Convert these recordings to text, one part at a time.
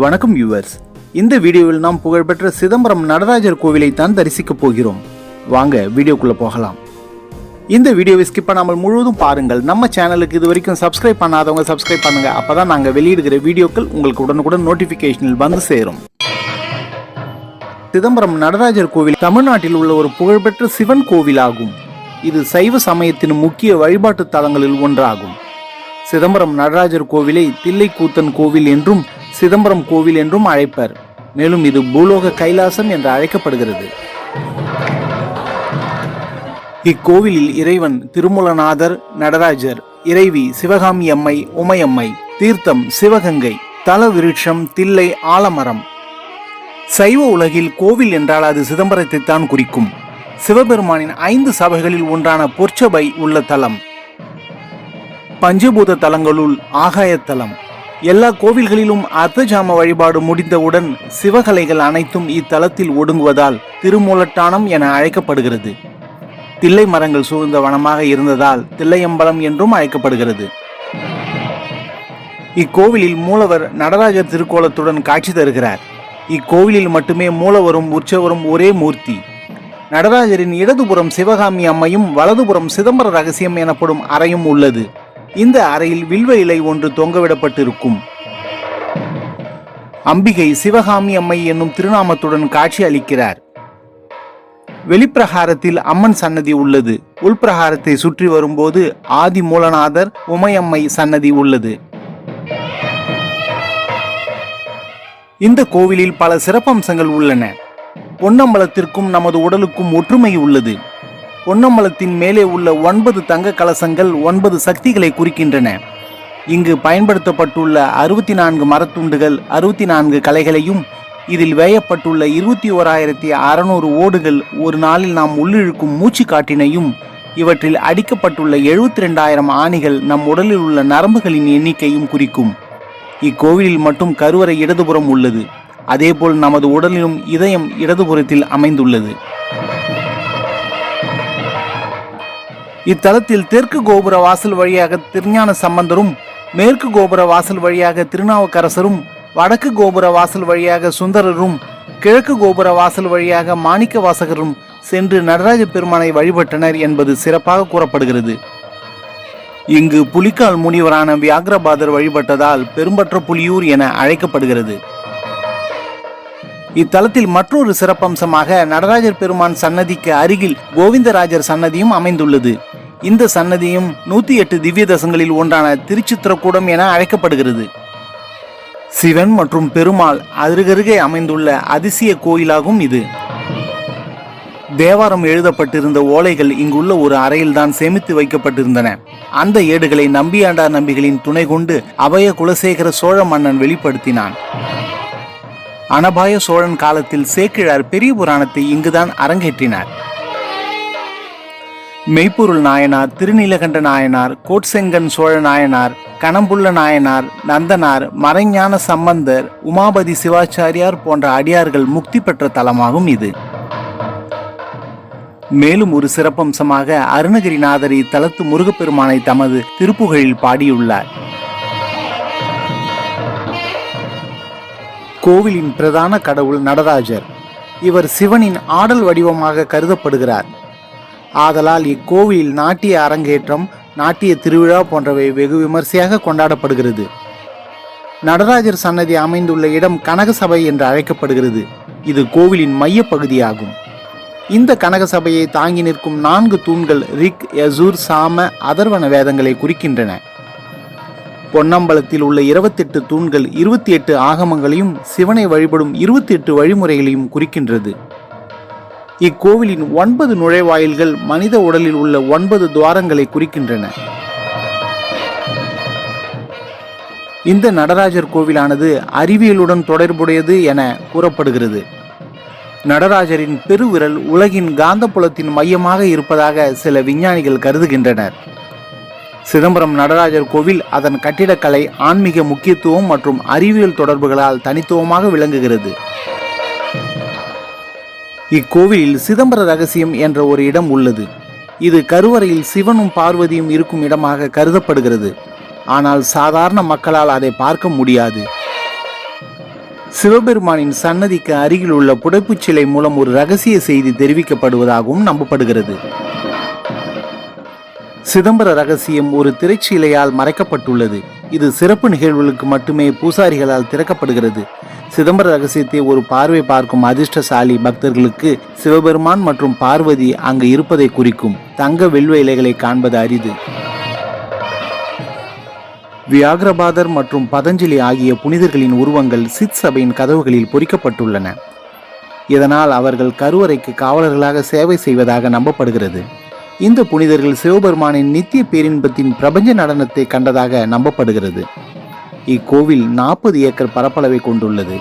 வணக்கம் யூவர்ஸ் இந்த வீடியோவில் நாம் புகழ்பெற்ற சிதம்பரம் நடராஜர் கோவிலை தான் தரிசிக்கப் போகிறோம். வாங்க வீடியோக்குள்ளே போகலாம். இந்த வீடியோவை ஸ்கிப் பண்ணாமல் முழுவதும் பாருங்கள். நம்ம சேனலுக்கு இது வரைக்கும் சப்ஸ்கிரைப் பண்ணாதவங்க சப்ஸ்கிரைப் பண்ணுங்க. அப்பதான் நாங்கள் வெளியிடுகிற வீடியோக்கள் உங்களுக்கு உடனுக்குடன் நோட்டிஃபிகேஷனில் வந்து சேரும். சிதம்பரம் நடராஜர் கோவில் தமிழ்நாட்டில் உள்ள ஒரு புகழ்பெற்ற சிவன் கோவில் ஆகும் இது சைவ சமயத்தின் முக்கிய வழிபாட்டு தலங்களில் ஒன்றாகும். சிதம்பரம் நடராஜர் கோவிலை தில்லைக்கூத்தன் கோவில் என்றும் சிதம்பரம் கோவில் என்றும் அழைப்பர். மேலும் இது பூலோக கைலாசம் என்று அழைக்கப்படுகிறது. இக்கோவிலில் இறைவன் திருமூலநாதர் நடராஜர் இறைவி சிவகாமி அம்மை உமையம்மை தீர்த்தம் சிவகங்கை தல விருட்சம் தில்லை ஆலமரம். சைவ உலகில் கோவில் என்றால் அது சிதம்பரத்தை தான் குறிக்கும். சிவபெருமானின் ஐந்து சபைகளில் ஒன்றான பொற்சபை உள்ள தலம். பஞ்சபூத தலங்களுள் ஆகாயத்தலம் எல்லா கோவில்களிலும் அர்த்தஜாம வழிபாடு முடிந்தவுடன் சிவகலைகள் அனைத்தும் இத்தலத்தில் ஒடுங்குவதால் திருமூலட்டானம் என அழைக்கப்படுகிறது. தில்லை மரங்கள் சூழ்ந்த வனமாக இருந்ததால் தில்லையம்பலம் என்றும் அழைக்கப்படுகிறது. இக்கோவிலில் மூலவர் நடராஜர் திருக்கோலத்துடன் காட்சி தருகிறார். இக்கோவிலில் மட்டுமே மூலவரும் உற்சவரும் ஒரே மூர்த்தி. நடராஜரின் இடதுபுறம் சிவகாமி அம்மையும் வலதுபுறம் சிதம்பர ரகசியம் எனப்படும் அறையும் உள்ளது. இந்த அறையில் வில்வ இலை ஒன்று தொங்கவிடப்பட்டிருக்கும். அம்பிகை சிவகாமி அம்மை என்னும் திருநாமத்துடன் காட்சி அளிக்கிறார். வெளிப்பிரகாரத்தில் அம்மன் சன்னதி உள்ளது. உள்பிரகாரத்தை சுற்றி வரும்போது ஆதி மூலநாதர் உமையம்மை சன்னதி உள்ளது. இந்த கோவிலில் பல சிறப்பம்சங்கள் உள்ளன. பொன்னம்பலத்திற்கும் நமது உடலுக்கும் ஒற்றுமை உள்ளது. பொன்னம்பலத்தின் மேலே உள்ள ஒன்பது தங்க கலசங்கள் ஒன்பது சக்திகளை குறிக்கின்றன. இங்கு பயன்படுத்தப்பட்டுள்ள அறுபத்தி நான்கு மரத்துண்டுகள் அறுபத்தி நான்கு கலைகளையும் இதில் வேயப்பட்டுள்ள இருபத்தி ஓராயிரத்தி அறநூறு ஓடுகள் ஒரு நாளில் நாம் உள்ளிழுக்கும் மூச்சு காட்டினையும் இவற்றில் அடிக்கப்பட்டுள்ள எழுபத்தி ரெண்டாயிரம் ஆணிகள் நம் உடலில் உள்ள நரம்புகளின் எண்ணிக்கையும் குறிக்கும். இக்கோவிலில் மட்டும் கருவறை இடதுபுறம் உள்ளது. அதேபோல் நமது உடலிலும் இதயம் இடதுபுறத்தில் அமைந்துள்ளது. இத்தலத்தில் தெற்கு கோபுர வாசல் வழியாக திருஞான சம்பந்தரும் மேற்கு கோபுர வாசல் வழியாக திருநாவுக்கரசரும் வடக்கு கோபுர வாசல் வழியாக சுந்தரரும் கிழக்கு கோபுர வாசல் வழியாக மாணிக்க வாசகரும் சென்று நடராஜ பெருமானை வழிபட்டனர் என்பது சிறப்பாக கூறப்படுகிறது. இங்கு புலிக்கால் முனிவரான வியாகிரபாதர் வழிபட்டதால் பெரும்பற்ற புலியூர் என அழைக்கப்படுகிறது. இத்தலத்தில் மற்றொரு சிறப்பம்சமாக நடராஜர் பெருமான் சன்னதிக்கு அருகில் கோவிந்தராஜர் சன்னதியும் அமைந்துள்ளது. இந்த சன்னதியும் நூத்தி எட்டு திவ்ய தசங்களில் ஒன்றான திருச்சித்திரக்கூடம் என அழைக்கப்படுகிறது. சிவன் மற்றும் பெருமாள் அருகருகே அமைந்துள்ள அதிசய கோயிலாகும் இது. தேவாரம் எழுதப்பட்டிருந்த ஓலைகள் இங்குள்ள ஒரு அறையில்தான் சேமித்து வைக்கப்பட்டிருந்தன. அந்த ஏடுகளை நம்பியாண்டார் நம்பிகளின் துணை கொண்டு அபய குலசேகர சோழ மன்னன் வெளிப்படுத்தினான். அனபாய சோழன் காலத்தில் சேக்கிழார் பெரிய புராணத்தை இங்குதான் அரங்கேற்றினார். மெய்ப்பொருள் நாயனார் திருநீலகண்ட நாயனார் கோட்செங்கன் சோழ நாயனார் கணம்புள்ள நாயனார் நந்தனார் மறைஞான சம்பந்தர் உமாபதி சிவாச்சாரியார் போன்ற அடியார்கள் முக்தி பெற்ற தலமாகும் இது. மேலும் ஒரு சிறப்பம்சமாக அருணகிரிநாதர் இத்தலத்து முருகப்பெருமானை தமது திருப்புகழில் பாடியுள்ளார். கோவிலின் பிரதான கடவுள் நடராஜர். இவர் சிவனின் ஆடல் வடிவமாக கருதப்படுகிறார். ஆதலால் இக்கோவில் நாட்டிய அரங்கேற்றம் நாட்டிய திருவிழா போன்றவை வெகு விமர்சையாக கொண்டாடப்படுகிறது. நடராஜர் சன்னதி அமைந்துள்ள இடம் கனகசபை என்று அழைக்கப்படுகிறது. இது கோவிலின் மைய பகுதியாகும் இந்த கனகசபையை தாங்கி நிற்கும் நான்கு தூண்கள் ரிக் யசூர் சாம அதர்வன வேதங்களை குறிக்கின்றன. பொன்னம்பலத்தில் உள்ள இருபத்தெட்டு தூண்கள் இருபத்தி எட்டு ஆகமங்களையும் சிவனை வழிபடும் இருபத்தி எட்டு வழிமுறைகளையும் குறிக்கின்றது. இக்கோவிலின் ஒன்பது நுழைவாயில்கள் மனித உடலில் உள்ள ஒன்பது துவாரங்களை குறிக்கின்றன. இந்த நடராஜர் கோவிலானது அறிவியலுடன் தொடர்புடையது என கூறப்படுகிறது. நடராஜரின் பெருவிரல் உலகின் காந்தப்புலத்தின் மையமாக இருப்பதாக சில விஞ்ஞானிகள் கருதுகின்றனர். சிதம்பரம் நடராஜர் கோவில் அதன் கட்டிடக்கலை ஆன்மீக முக்கியத்துவம் மற்றும் அறிவியல் தொடர்புகளால் தனித்துவமாக விளங்குகிறது. இக்கோவிலில் சிதம்பர ரகசியம் என்ற ஒரு இடம் உள்ளது. இது கருவறையில் சிவனும் பார்வதியும் இருக்கும் இடமாக கருதப்படுகிறது. ஆனால் சாதாரண மக்களால் அதை பார்க்க முடியாது. சிவபெருமானின் சன்னதிக்கு அருகில் உள்ள புடைப்புச் சிலை மூலம் ஒரு ரகசிய செய்தி தெரிவிக்கப்படுவதாகவும் நம்பப்படுகிறது. சிதம்பர ரகசியம் ஒரு திரைச்சீலையால் மறைக்கப்பட்டுள்ளது. இது சிறப்பு நிகழ்வுகளுக்கு மட்டுமே பூசாரிகளால் திறக்கப்படுகிறது. சிதம்பர ரகசியத்தை ஒரு பார்வை பார்க்கும் அதிர்ஷ்டசாலி பக்தர்களுக்கு சிவபெருமான் மற்றும் பார்வதி அங்கு இருப்பதை குறிக்கும் தங்க வெள்வ இலைகளை காண்பது அரிது. வியாகரபாதர் மற்றும் பதஞ்சலி ஆகிய புனிதர்களின் உருவங்கள் சித் சபையின் கதவுகளில் பொறிக்கப்பட்டுள்ளன. இதனால் அவர்கள் கருவறைக்கு காவலர்களாக சேவை செய்வதாக நம்பப்படுகிறது. இந்த புனிதர்கள் சிவபெருமானின் நித்திய பேரின்பத்தின் பிரபஞ்ச நடனத்தை கண்டதாக நம்பப்படுகிறது. இக்கோவில் நாற்பது ஏக்கர் பரப்பளவை கொண்டுள்ளது.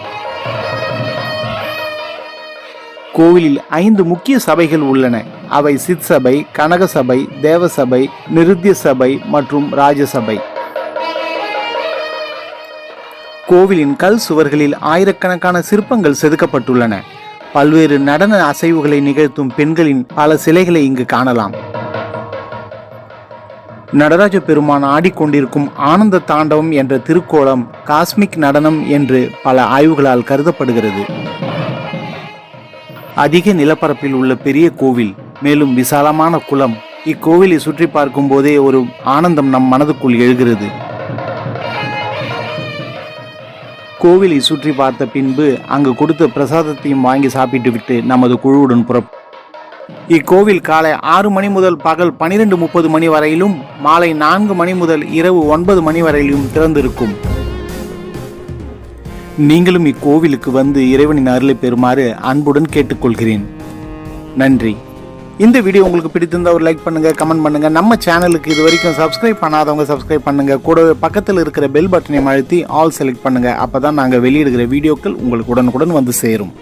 கோவிலில் ஐந்து முக்கிய சபைகள் உள்ளன. அவை சித் சபை கனக சபை தேவசபை நிருத்திய சபை மற்றும் ராஜசபை கோவிலின் கல் சுவர்களில் ஆயிரக்கணக்கான சிற்பங்கள் செதுக்கப்பட்டுள்ளன. பல்வேறு நடன அசைவுகளை நிகழ்த்தும் பெண்களின் பல சிலைகளை இங்கு காணலாம். நடராஜ பெருமான் ஆடிக்கொண்டிருக்கும் ஆனந்த தாண்டவம் என்ற திருக்கோலம் காஸ்மிக் நடனம் என்று பல ஆய்வுகளால் கருதப்படுகிறது. அதிக நிலப்பரப்பில் உள்ள பெரிய கோவில் மேலும் விசாலமான குளம் இக்கோவிலை சுற்றி பார்க்கும் போதே ஒரு ஆனந்தம் நம் மனதுக்குள் எழுகிறது. கோவிலை சுற்றி பார்த்த பின்பு அங்கு கொடுத்த பிரசாதத்தையும் வாங்கி சாப்பிட்டுவிட்டு நமது குழுவுடன் புறப்ப இக்கோவில் காலை ஆறு மணி முதல் பகல் பனிரெண்டு முப்பது மணி வரையிலும் மாலை நான்கு மணி முதல் இரவு ஒன்பது மணி வரையிலும் திறந்திருக்கும். நீங்களும் இக்கோவிலுக்கு வந்து இறைவனின் அருளை பெறுமாறு அன்புடன் கேட்டுக்கொள்கிறேன். நன்றி. இந்த வீடியோ உங்களுக்கு பிடித்திருந்தால் ஒரு லைக் பண்ணுங்க கமெண்ட் பண்ணுங்க. நம்ம சேனலுக்கு இது வரைக்கும் சப்ஸ்கிரைப் பண்ணாதவங்க சப்ஸ்கிரைப் பண்ணுங்க. கூடவே பக்கத்தில் இருக்கிற பெல் பட்டனை அழுத்தி ஆல் செலக்ட் பண்ணுங்க. அப்பதான் நாங்கள் வெளியிடுகிற வீடியோக்கள் உங்களுக்கு உடனுக்குடன் வந்து சேரும்.